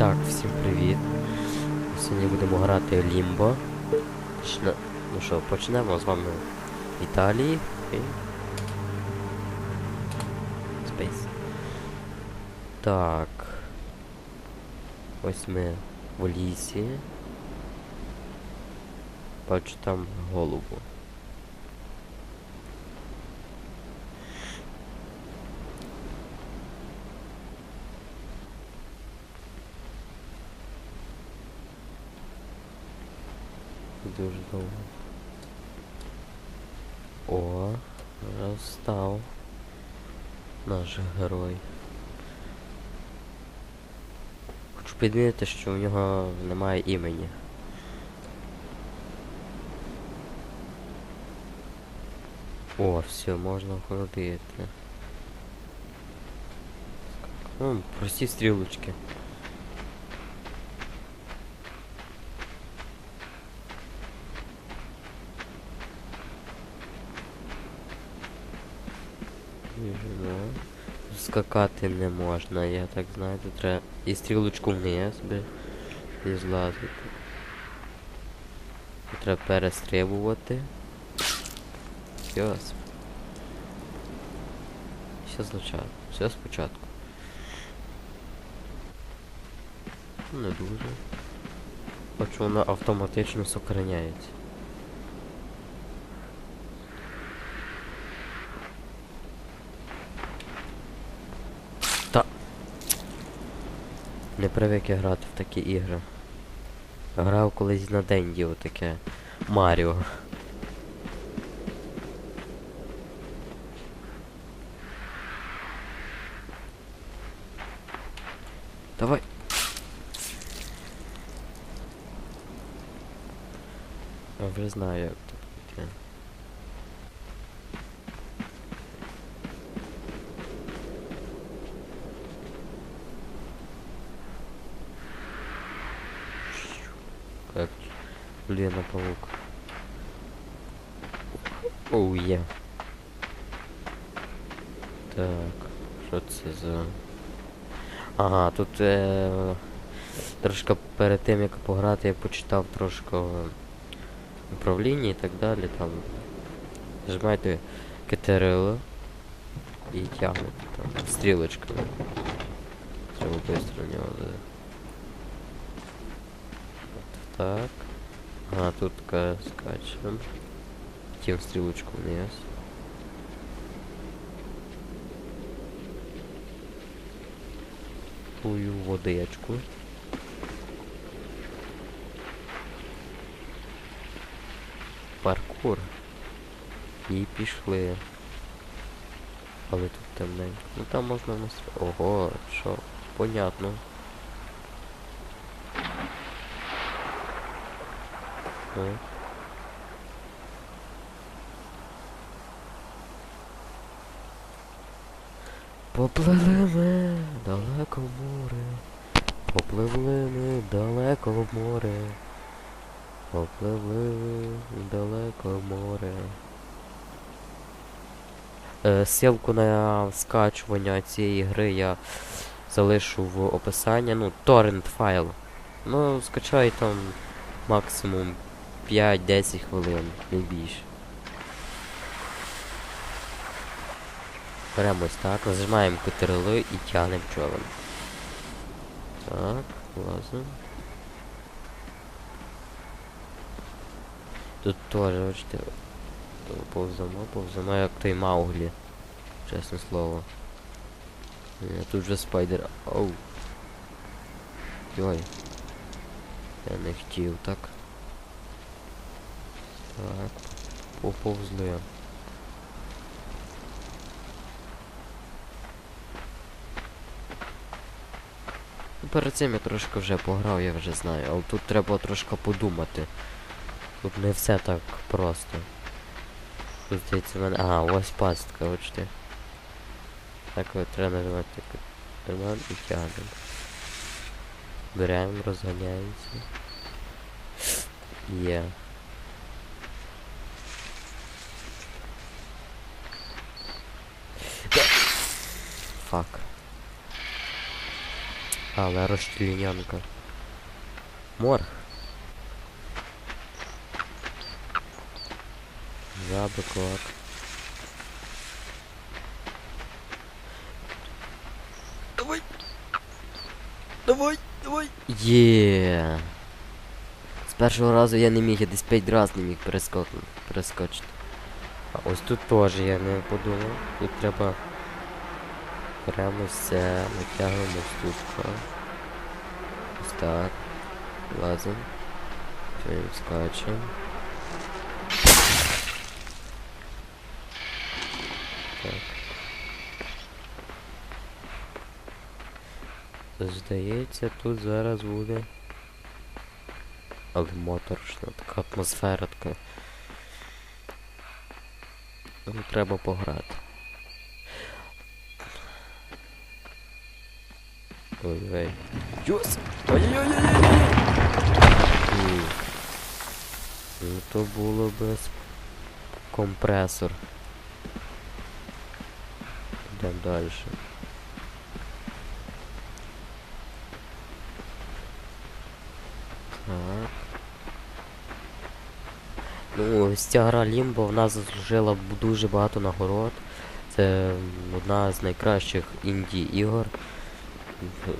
Так, всім привіт. Сьогодні будемо грати в Лімбо. Почне- Ну що, почнемо з вами Італії і. Space. Так. Ось ми в лісі. Бачу там голубу. Дуже довго. О, розстав наш герой. Хочу підмітити, що в нього немає імені. О, все, можна ходити. Ну, прості стрілочки. Біжимо. Скакати не можна, я так знаю, тут треба і стрілочку вниз би і злазити. Тут Треба перестрибувати. Йос. Все спочатку. Все спочатку. Не дуже. Бачу, вона автоматично сохраняється. Не привик я грати в такі ігри. Грав колись на Денді отаке. Маріо. Давай. Я вже знаю, як Лена паук. Оу є. Так, що це за. Ага, тут е, трошки перед тим як пограти я почитав трошки управління і так далі. Там нажимаєте КТРЛ і тягнете там стрілочками. Треба швидко в нього. за- так. Ага, тут ка- скачем. Тем стрелочку вниз. Тую водичку. Паркур. І пішли. Але тут темненько. Ну там можна нас. Ого, що? Понятно. Ну. Попливли ми далеко в море. Попливли ми далеко в море. Попливли ми далеко в море. Е, ссылку на скачування цієї гри я залишу в описанні. Ну, торрент файл. Ну, скачай там максимум 5-10 хвилин, не більше. Беремо ось так, нажимаємо Ctrl і тягнемо човен. Так, лазимо. Тут теж, бачите, повземо, повземо, як той Мауглі. Чесне слово. Е, Тут вже спайдер. Оу. Йой. Я не хотів так. Так. Поповзли. Ну, Перед цим я трошки вже пограв, я вже знаю, але тут треба трошки подумати. Тут не все так просто. Тут здається мене. Ага, ось пастка, бачите. Так от треба нажимати карман і тягнемо. Беремо, розганяємося. Є. Фак. Але розчленянка. Морг. Жаби, клад. Давай. Давай, давай. Є. З першого разу я не міг, я десь 5 разів не міг перескочити. А ось тут теж я не подумав. Тут треба прямо все натягуємо ступка. Ось так. Лазим. Потім скачемо. Так. Здається, тут зараз буде. Але моторошна, така атмосфера така. Треба пограти. Ой-ой. Йос! Ой-ой-ой-ой-ой! Ну то було без компресор. Йдемо далі. Так. Ну, ось ця гра Limbo в нас заслужила дуже багато нагород. Це одна з найкращих інді ігор. В-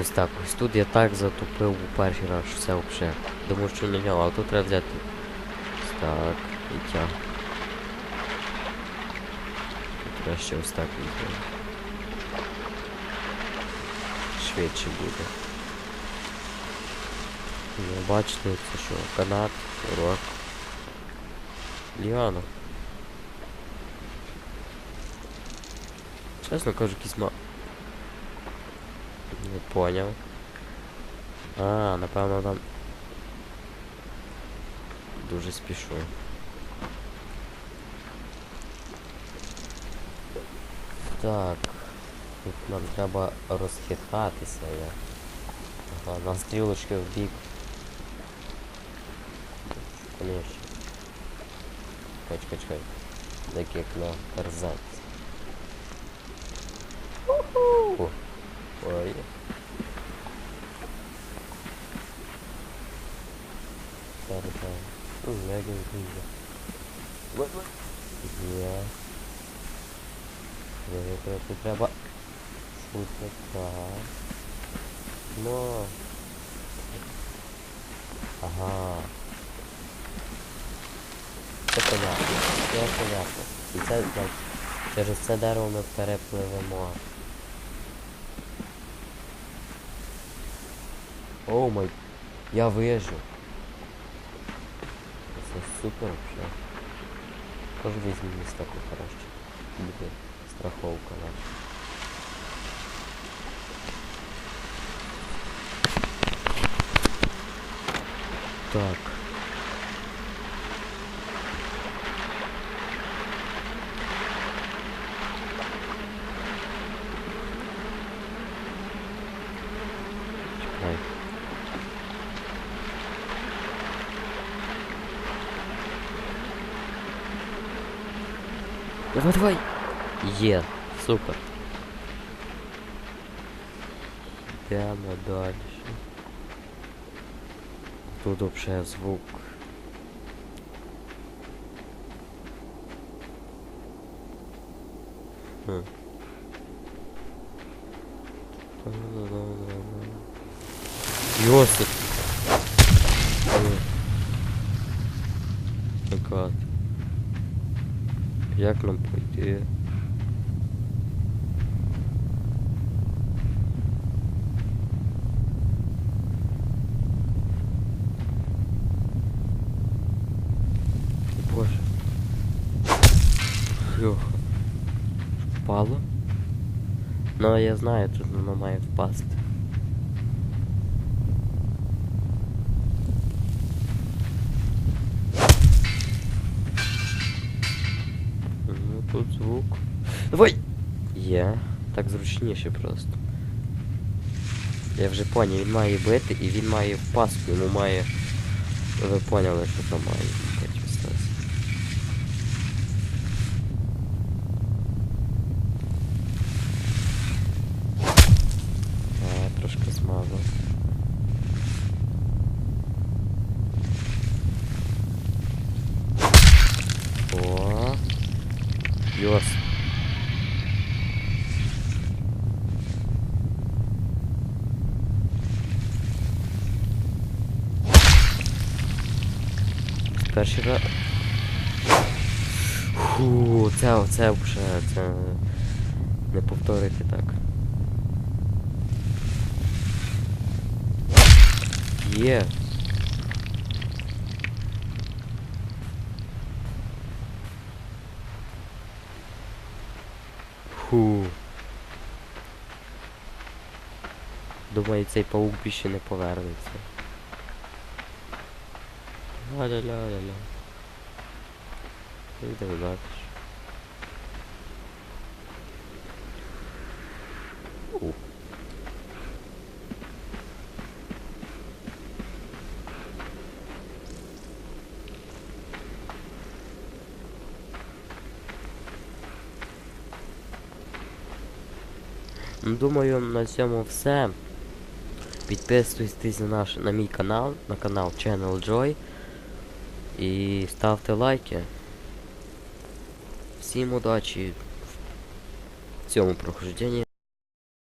Ось так, ось тут я так затупив у перший раз, це взагалі. Думаю, що нього, а тут треба взяти. Ось так, і тяг. Тут треба ще ось так візьмемо. Швидше буде. Ну, бачите, це що, канат, урок. Ліана. Чесно кажу, якийсь ма... Не поняв. А, напевно там... Дуже спішу. Так. Тут нам треба розхитатися. Я. Ага, на стрілочки в бік. Конечно. Чекай, чекай, чекай. Так як на тарзанці. Уху! Ой. Вот. Є. Треба, так. Ну. Ага. Понятно. І це, так, через це дерево ми перепливемо. О май. Я выезжу. Это супер вообще. Тоже возьми не такой хороший. Будет страховка да. Так. Давай, давай. Є, супер. Йдемо далі. Тут вообще звук. Хм. Йосип. Гад. Як нам пойти? Боже. Фух. Впало? Ну, я знаю, тут воно має впасти. Тут звук. Давай! Є. Так зручніше просто. Я вже поняв, він має бити і він має в паску, йому має. Ви поняли, що там має бути Йос. Перший раз. Фу, це оце вже це не повторити так. Є. Фу. Думаю, цей паук більше не повернеться. Ля-ля-ля-ля-ля. Йдемо далі. Думаю, на цьому все. Підписуйтесь на наш на мій канал, на канал Channel Joy. І ставте лайки. Всім удачі в цьому прохожденні.